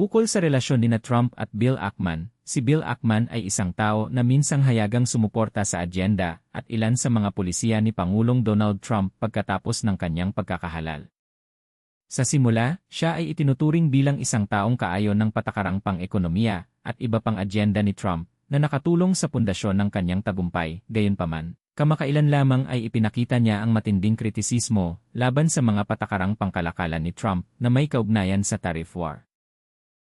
Ukol sa relasyon ni na Trump at Bill Ackman, si Bill Ackman ay isang tao na minsang hayagang sumuporta sa agenda at ilan sa mga pulisiya ni Pangulong Donald Trump pagkatapos ng kanyang pagkakahalal. Sa simula, siya ay itinuturing bilang isang taong kaayon ng patakarang pang-ekonomiya at iba pang agenda ni Trump na nakatulong sa pundasyon ng kanyang tagumpay, gayunpaman. Kamakailan lamang ay ipinakita niya ang matinding kritisismo laban sa mga patakarang pangkalakalan ni Trump na may kaugnayan sa tariff war.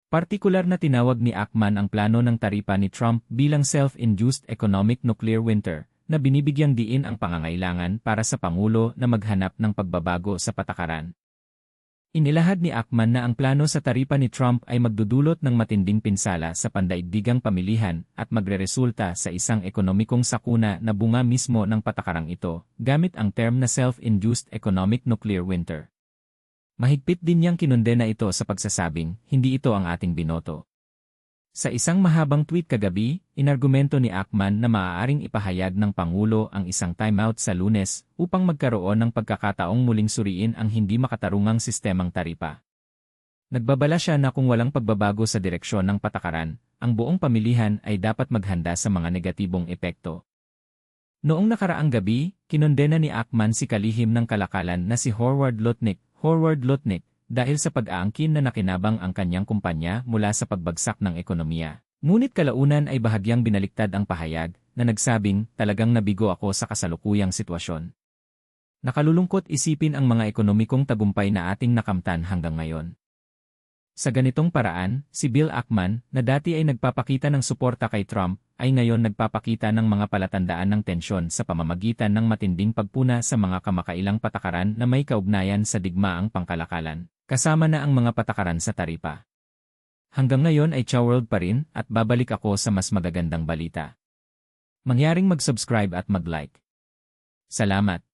Partikular na tinawag ni Ackman ang plano ng taripa ni Trump bilang self-induced economic nuclear winter na binibigyang diin ang pangangailangan para sa Pangulo na maghanap ng pagbabago sa patakaran. Inilahad ni Ackman na ang plano sa taripa ni Trump ay magdudulot ng matinding pinsala sa pandaigdigang pamilihan at magreresulta sa isang ekonomikong sakuna na bunga mismo ng patakarang ito, gamit ang term na self-induced economic nuclear winter. Mahigpit din niyang kinundena ito sa pagsasabing, hindi ito ang ating binoto. Sa isang mahabang tweet kagabi, inargumento ni Ackman na maaaring ipahayag ng Pangulo ang isang timeout sa lunes upang magkaroon ng pagkakataong muling suriin ang hindi makatarungang sistemang taripa. Nagbabala siya na kung walang pagbabago sa direksyon ng patakaran, ang buong pamilihan ay dapat maghanda sa mga negatibong epekto. Noong nakaraang gabi, kinondena ni Ackman si kalihim ng kalakalan na si Howard Lutnick Howard Lutnick, dahil sa pag-aangkin na nakinabang ang kanyang kumpanya mula sa pagbagsak ng ekonomiya. Ngunit kalaunan ay bahagyang binaliktad ang pahayag na nagsabing talagang nabigo ako sa kasalukuyang sitwasyon. Nakalulungkot isipin ang mga ekonomikong tagumpay na ating nakamtan hanggang ngayon. Sa ganitong paraan, si Bill Ackman, na dati ay nagpapakita ng suporta kay Trump, ay ngayon nagpapakita ng mga palatandaan ng tensyon sa pamamagitan ng matinding pagpuna sa mga kamakailang patakaran na may kaugnayan sa digmaang pangkalakalan, kasama na ang mga patakaran sa taripa. Hanggang ngayon ay Chow World pa rin at babalik ako sa mas magagandang balita. Mangyaring mag-subscribe at mag-like. Salamat.